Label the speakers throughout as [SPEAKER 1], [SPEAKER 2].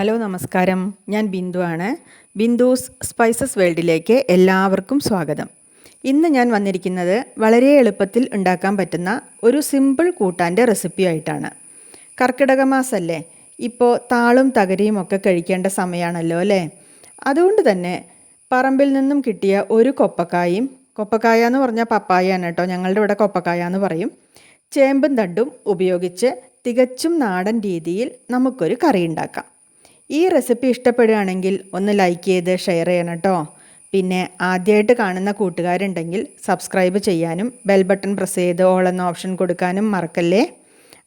[SPEAKER 1] Hello നമസ്കാരം. ഞാൻ ബിന്ദു ആണ്. ബിന്ദുസ് സ്പൈസസ് വേൾഡിലേക്ക് എല്ലാവർക്കും സ്വാഗതം. ഇന്ന് ഞാൻ വന്നിരിക്കുന്നത് വളരെ എളുപ്പത്തിൽ ഉണ്ടാക്കാൻ പറ്റുന്ന ഒരു സിമ്പിൾ കൂട്ടാന്റെ റെസിപ്പി ആയിട്ടാണ്. കർക്കിടക മാസമല്ലേ ഇപ്പോൾ താളും തകരയും ഒക്കെ കഴിക്കേണ്ട സമയമാണല്ലോ അല്ലേ? അതുകൊണ്ട് തന്നെ പറമ്പിൽ നിന്നും കിട്ടിയ ഒരു കൊപ്പക്കായും കൊപ്പക്കായ എന്ന് പറഞ്ഞാൽ പപ്പായാണ് കേട്ടോ ഞങ്ങളുടെ ഇവിടെ കൊപ്പക്കായ എന്ന് പറയും. ചേമ്പും തണ്ടും ഉപയോഗിച്ച് തികച്ചും നാടൻ രീതിയിൽ നമുക്കൊരു കറി ഉണ്ടാക്കാം. ഈ റെസിപ്പി ഇഷ്ടപ്പെടുകയാണെങ്കിൽ ഒന്ന് ലൈക്ക് ചെയ്ത് ഷെയർ ചെയ്യണം കേട്ടോ പിന്നെ ആദ്യമായിട്ട് കാണുന്ന കൂട്ടുകാരുണ്ടെങ്കിൽ സബ്സ്ക്രൈബ് ചെയ്യാനും ബെൽ ബട്ടൺ പ്രസ് ചെയ്ത് ഓൾ എന്ന ഓപ്ഷൻ കൊടുക്കാനും മറക്കല്ലേ?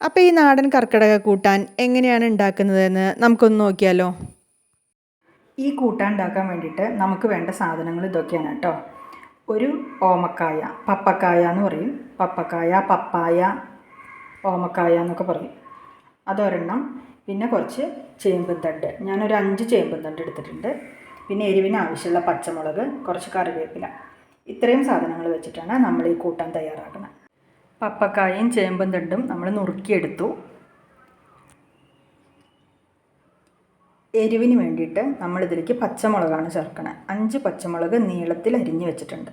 [SPEAKER 1] അപ്പോൾ ഈ നാടൻ കർക്കിടക കൂട്ടാൻ എങ്ങനെയാണ് ഉണ്ടാക്കുന്നതെന്ന് നമുക്കൊന്ന് നോക്കിയാലോ? ഈ കൂട്ടാൻ ഉണ്ടാക്കാൻ വേണ്ടിയിട്ട് നമുക്ക് വേണ്ട സാധനങ്ങൾ ഇതൊക്കെയാണ് കേട്ടോ ഒരു ഓമക്കായ പപ്പക്കായ എന്ന് പറയും. പപ്പക്കായ പപ്പായ ഓമക്കായ എന്നൊക്കെ പറയും. അതൊരെണ്ണം പിന്നെ കുറച്ച് ചേമ്പും തണ്ട് ഞാനൊരു അഞ്ച് ചേമ്പും തണ്ട് എടുത്തിട്ടുണ്ട്. പിന്നെ എരിവിന് ആവശ്യമുള്ള പച്ചമുളക് കുറച്ച് കറിവേപ്പില. ഇത്രയും സാധനങ്ങൾ വെച്ചിട്ടാണ് നമ്മൾ ഈ കൂട്ടം തയ്യാറാക്കുന്നത്. പപ്പക്കായും ചേമ്പും തണ്ടും നമ്മൾ നുറുക്കിയെടുത്തു. എരിവിന് വേണ്ടിയിട്ട് നമ്മളിതിലേക്ക് പച്ചമുളകാണ് ചേർക്കണത് അഞ്ച് പച്ചമുളക് നീളത്തിൽ അരിഞ്ഞു വെച്ചിട്ടുണ്ട്.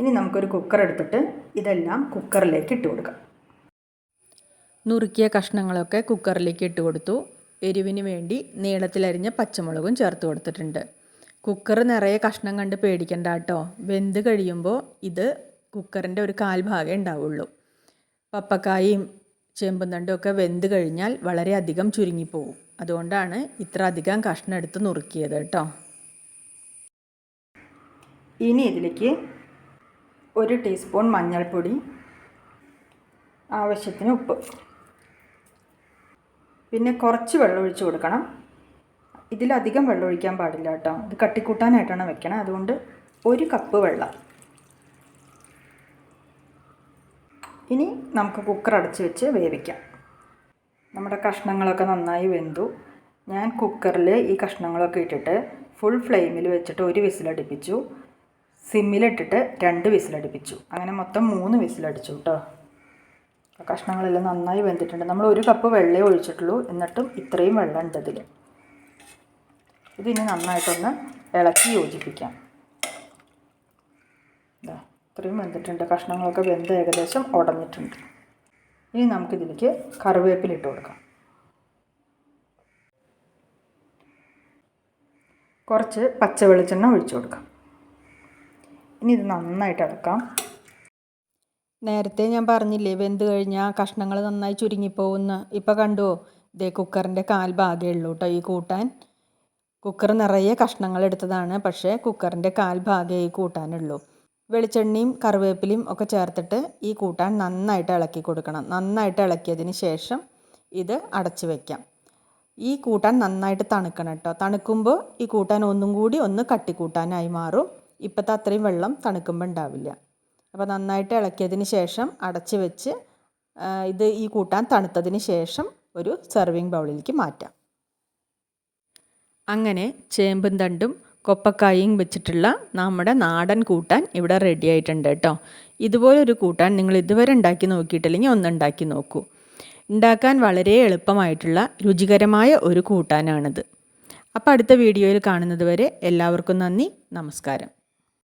[SPEAKER 1] ഇനി നമുക്കൊരു കുക്കർ എടുത്തിട്ട് ഇതെല്ലാം കുക്കറിലേക്ക് ഇട്ട് കൊടുക്കാം. നുറുക്കിയ കഷ്ണങ്ങളൊക്കെ കുക്കറിലേക്ക് ഇട്ട് കൊടുത്തു. എരിവിന് വേണ്ടി നീളത്തിലരിഞ്ഞ പച്ചമുളകും ചേർത്ത് കൊടുത്തിട്ടുണ്ട്. കുക്കർ നിറയെ കഷ്ണം കണ്ട് പേടിക്കണ്ട കേട്ടോ. വെന്ത് കഴിയുമ്പോൾ ഇത് കുക്കറിന്റെ ഒരു കാൽഭാഗം ഉണ്ടാവുള്ളൂ. പപ്പക്കായും ചേമ്പും തണ്ടും ഒക്കെ വെന്ത് കഴിഞ്ഞാൽ വളരെയധികം ചുരുങ്ങിപ്പോവും. അതുകൊണ്ടാണ് ഇത്ര അധികം കഷ്ണം എടുത്ത് നുറുക്കിയത് കേട്ടോ. ഇനി ഇതിലേക്ക് ഒരു ടീസ്പൂൺ മഞ്ഞൾപ്പൊടി ആവശ്യത്തിന് ഉപ്പ്. പിന്നെ കുറച്ച് വെള്ളം ഒഴിച്ച് കൊടുക്കണം. ഇതിലധികം വെള്ളം ഒഴിക്കാൻ പാടില്ല കേട്ടോ. ഇത് കട്ടിക്കൂട്ടാനായിട്ടാണ് വെക്കണത് അതുകൊണ്ട് ഒരു കപ്പ് വെള്ളം. ഇനി നമുക്ക് കുക്കർ അടച്ച് വെച്ച് വേവിക്കാം. നമ്മുടെ കഷ്ണങ്ങളൊക്കെ നന്നായി വെന്തു. ഞാൻ കുക്കറിൽ ഈ കഷ്ണങ്ങളൊക്കെ ഇട്ടിട്ട് ഫുൾ ഫ്ലെയിമിൽ വെച്ചിട്ട് ഒരു വിസിലടിപ്പിച്ചു. സിമ്മിലിട്ടിട്ട് രണ്ട് വിസിലടിപ്പിച്ചു. അങ്ങനെ മൊത്തം മൂന്ന് വിസിലടിച്ചു കേട്ടോ. കഷ്ണങ്ങളെല്ലാം നന്നായി വെന്തിട്ടുണ്ട്. നമ്മൾ ഒരു കപ്പ് വെള്ളമേ ഒഴിച്ചിട്ടുള്ളൂ. എന്നിട്ടും ഇത്രയും വെള്ളം ഉണ്ട് ഇതിൽ ഇതിനി നന്നായിട്ടൊന്ന് ഇളക്കി യോജിപ്പിക്കാം. ഇതാ ഇത്രയും വെന്തിട്ടുണ്ട്. കഷ്ണങ്ങളൊക്കെ വെന്ത് ഏകദേശം ഉടഞ്ഞിട്ടുണ്ട്. ഇനി നമുക്കിതിലേക്ക് കറിവേപ്പില ഇട്ട് കൊടുക്കാം. കുറച്ച് പച്ച വെളിച്ചെണ്ണ ഒഴിച്ചു കൊടുക്കാം. ഇനി ഇത് നന്നായിട്ട് ഇളക്കാം. നേരത്തെ ഞാൻ പറഞ്ഞില്ലേ വെന്ത് കഴിഞ്ഞാൽ കഷ്ണങ്ങൾ നന്നായി ചുരുങ്ങിപ്പോകുന്ന ഇപ്പോൾ കണ്ടുവോ ഇതേ കുക്കറിന്റെ കാൽ ഭാഗമേ ഉള്ളൂ കേട്ടോ ഈ കൂട്ടാൻ. കുക്കർ നിറയെ കഷ്ണങ്ങൾ എടുത്തതാണ് പക്ഷേ കുക്കറിന്റെ കാൽ ഭാഗമേ ഈ കൂട്ടാനുള്ളൂ വെളിച്ചെണ്ണയും കറിവേപ്പിലയും ഒക്കെ ചേർത്തിട്ട് ഈ കൂട്ടാൻ നന്നായിട്ട് ഇളക്കി കൊടുക്കണം. നന്നായിട്ട് ഇളക്കിയതിന് ശേഷം ഇത് അടച്ച് വയ്ക്കാം ഈ കൂട്ടാൻ നന്നായിട്ട് തണുക്കണം കേട്ടോ തണുക്കുമ്പോൾ ഈ കൂട്ടാൻ ഒന്നും കൂടി ഒന്ന് കട്ടിക്കൂട്ടാനായി മാറും. ഇപ്പോഴത്തെ അത്രയും വെള്ളം തണുക്കുമ്പോൾ ഉണ്ടാവില്ല. അപ്പോൾ നന്നായിട്ട് ഇളക്കിയതിന് ശേഷം അടച്ച് വെച്ച് ഇത് ഈ കൂട്ടാൻ തണുത്തതിന് ശേഷം ഒരു സെർവിങ് ബൗളിലേക്ക് മാറ്റാം. അങ്ങനെ ചേമ്പും തണ്ടും കൊപ്പക്കായും വെച്ചിട്ടുള്ള നമ്മുടെ നാടൻ കൂട്ടാൻ ഇവിടെ റെഡി ആയിട്ടുണ്ട് കേട്ടോ. ഇതുപോലൊരു കൂട്ടാൻ നിങ്ങൾ ഇതുവരെ ഉണ്ടാക്കി നോക്കിയിട്ടില്ലെങ്കിൽ ഒന്ന് ഉണ്ടാക്കി നോക്കൂ. ഉണ്ടാക്കാൻ വളരെ എളുപ്പമായിട്ടുള്ള രുചികരമായ ഒരു കൂട്ടാനാണിത്. അപ്പോൾ അടുത്ത വീഡിയോയിൽ കാണുന്നത് വരെ എല്ലാവർക്കും നന്ദി നമസ്കാരം.